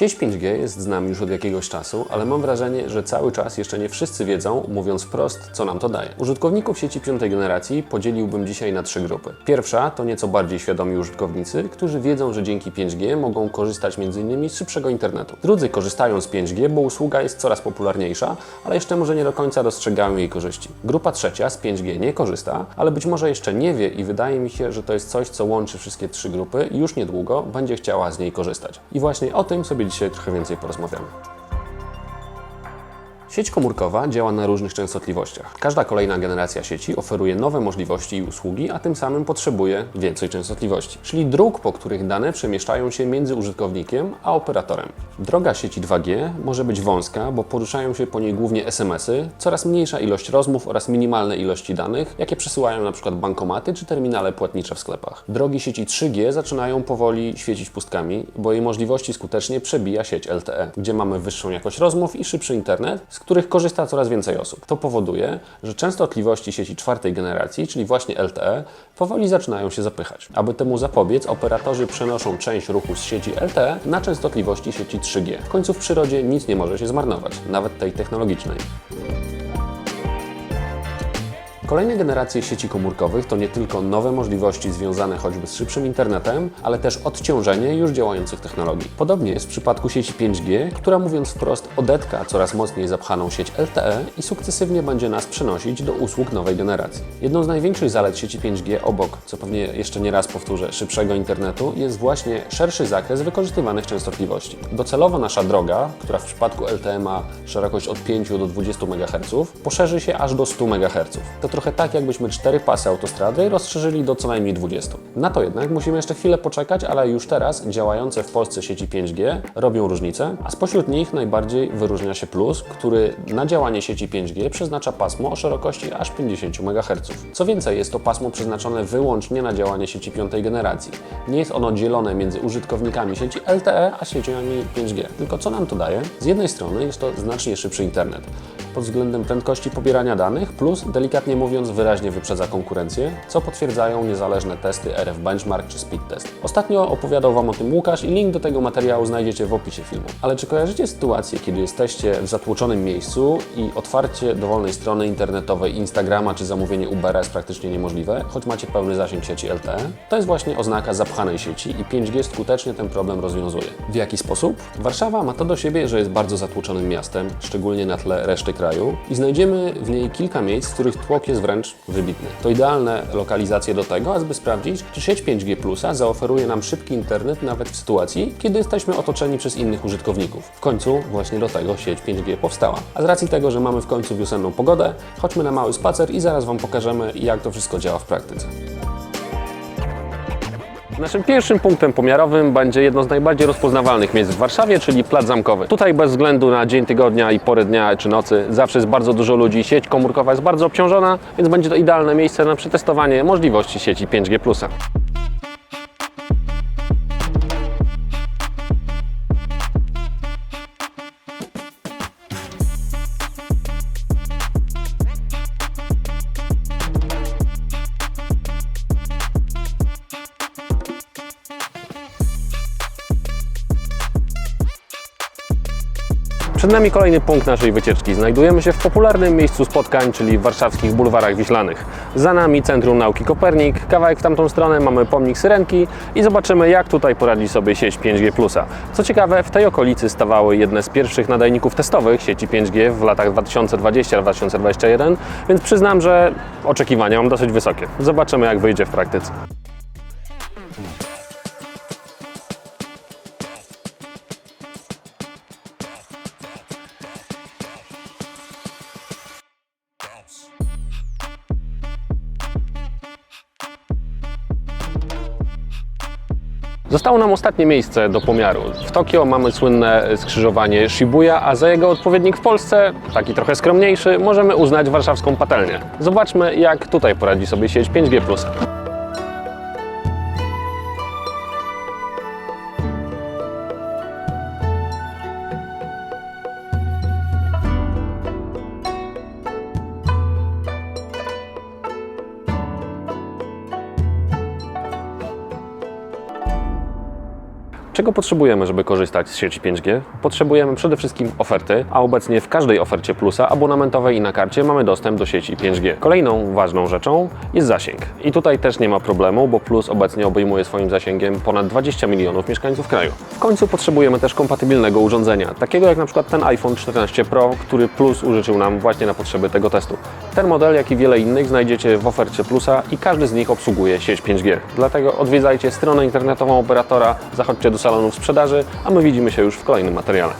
Sieć 5G jest z nami już od jakiegoś czasu, ale mam wrażenie, że cały czas jeszcze nie wszyscy wiedzą, mówiąc wprost, co nam to daje. Użytkowników sieci piątej generacji podzieliłbym dzisiaj na trzy grupy. Pierwsza to nieco bardziej świadomi użytkownicy, którzy wiedzą, że dzięki 5G mogą korzystać m.in. z szybszego internetu. Drudzy korzystają z 5G, bo usługa jest coraz popularniejsza, ale jeszcze może nie do końca dostrzegają jej korzyści. Grupa trzecia z 5G nie korzysta, ale być może jeszcze nie wie i wydaje mi się, że to jest coś, co łączy wszystkie trzy grupy i już niedługo będzie chciała z niej korzystać. I właśnie o tym sobie dzisiaj trochę więcej porozmawiamy. Sieć komórkowa działa na różnych częstotliwościach. Każda kolejna generacja sieci oferuje nowe możliwości i usługi, a tym samym potrzebuje więcej częstotliwości, czyli dróg, po których dane przemieszczają się między użytkownikiem a operatorem. Droga sieci 2G może być wąska, bo poruszają się po niej głównie SMS-y, coraz mniejsza ilość rozmów oraz minimalne ilości danych, jakie przesyłają np. bankomaty czy terminale płatnicze w sklepach. Drogi sieci 3G zaczynają powoli świecić pustkami, bo jej możliwości skutecznie przebija sieć LTE, gdzie mamy wyższą jakość rozmów i szybszy internet, z których korzysta coraz więcej osób. To powoduje, że częstotliwości sieci czwartej generacji, czyli właśnie LTE, powoli zaczynają się zapychać. Aby temu zapobiec, operatorzy przenoszą część ruchu z sieci LTE na częstotliwości sieci 3G. W końcu w przyrodzie nic nie może się zmarnować, nawet tej technologicznej. Kolejne generacje sieci komórkowych to nie tylko nowe możliwości związane choćby z szybszym internetem, ale też odciążenie już działających technologii. Podobnie jest w przypadku sieci 5G, która mówiąc wprost odetka coraz mocniej zapchaną sieć LTE i sukcesywnie będzie nas przenosić do usług nowej generacji. Jedną z największych zalet sieci 5G obok, co pewnie jeszcze nie raz powtórzę, szybszego internetu jest właśnie szerszy zakres wykorzystywanych częstotliwości. Docelowo nasza droga, która w przypadku LTE ma szerokość od 5 do 20 MHz, poszerzy się aż do 100 MHz. To trochę tak, jakbyśmy cztery pasy autostrady rozszerzyli do co najmniej 20. Na to jednak musimy jeszcze chwilę poczekać, ale już teraz działające w Polsce sieci 5G robią różnicę, a spośród nich najbardziej wyróżnia się Plus, który na działanie sieci 5G przeznacza pasmo o szerokości aż 50 MHz. Co więcej, jest to pasmo przeznaczone wyłącznie na działanie sieci piątej generacji. Nie jest ono dzielone między użytkownikami sieci LTE a sieciami 5G. Tylko co nam to daje? Z jednej strony jest to znacznie szybszy internet. Pod względem prędkości pobierania danych, plus delikatnie mówiąc wyraźnie wyprzedza konkurencję, co potwierdzają niezależne testy RF Benchmark czy Speed Test. Ostatnio opowiadał Wam o tym Łukasz i link do tego materiału znajdziecie w opisie filmu. Ale czy kojarzycie sytuację, kiedy jesteście w zatłoczonym miejscu i otwarcie dowolnej strony internetowej Instagrama czy zamówienie Ubera jest praktycznie niemożliwe, choć macie pełny zasięg sieci LTE? To jest właśnie oznaka zapchanej sieci i 5G skutecznie ten problem rozwiązuje. W jaki sposób? Warszawa ma to do siebie, że jest bardzo zatłoczonym miastem, szczególnie na tle reszty kraju i znajdziemy w niej kilka miejsc, w których tłok jest wręcz wybitny. To idealne lokalizacje do tego, aby sprawdzić, czy sieć 5G Plusa zaoferuje nam szybki internet nawet w sytuacji, kiedy jesteśmy otoczeni przez innych użytkowników. W końcu właśnie do tego sieć 5G powstała. A z racji tego, że mamy w końcu wiosenną pogodę, chodźmy na mały spacer i zaraz Wam pokażemy, jak to wszystko działa w praktyce. Naszym pierwszym punktem pomiarowym będzie jedno z najbardziej rozpoznawalnych miejsc w Warszawie, czyli Plac Zamkowy. Tutaj bez względu na dzień tygodnia i pory dnia czy nocy zawsze jest bardzo dużo ludzi. Sieć komórkowa jest bardzo obciążona, więc będzie to idealne miejsce na przetestowanie możliwości sieci 5G+. Przed nami kolejny punkt naszej wycieczki. Znajdujemy się w popularnym miejscu spotkań, czyli w warszawskich bulwarach wiślanych. Za nami Centrum Nauki Kopernik, kawałek w tamtą stronę mamy pomnik Syrenki i zobaczymy jak tutaj poradzi sobie sieć 5G+. Co ciekawe, w tej okolicy stawały jedne z pierwszych nadajników testowych sieci 5G w latach 2020-2021, więc przyznam, że oczekiwania mam dosyć wysokie. Zobaczymy jak wyjdzie w praktyce. Zostało nam ostatnie miejsce do pomiaru. W Tokio mamy słynne skrzyżowanie Shibuya, a za jego odpowiednik w Polsce, taki trochę skromniejszy, możemy uznać warszawską patelnię. Zobaczmy, jak tutaj poradzi sobie sieć 5G+. Czego potrzebujemy, żeby korzystać z sieci 5G? Potrzebujemy przede wszystkim oferty, a obecnie w każdej ofercie Plusa abonamentowej i na karcie mamy dostęp do sieci 5G. Kolejną ważną rzeczą jest zasięg. I tutaj też nie ma problemu, bo Plus obecnie obejmuje swoim zasięgiem ponad 20 milionów mieszkańców kraju. W końcu potrzebujemy też kompatybilnego urządzenia, takiego jak na przykład ten iPhone 14 Pro, który Plus użyczył nam właśnie na potrzeby tego testu. Ten model, jak i wiele innych znajdziecie w ofercie Plusa i każdy z nich obsługuje sieć 5G. Dlatego odwiedzajcie stronę internetową operatora, zachodźcie do salonów sprzedaży, a my widzimy się już w kolejnym materiale.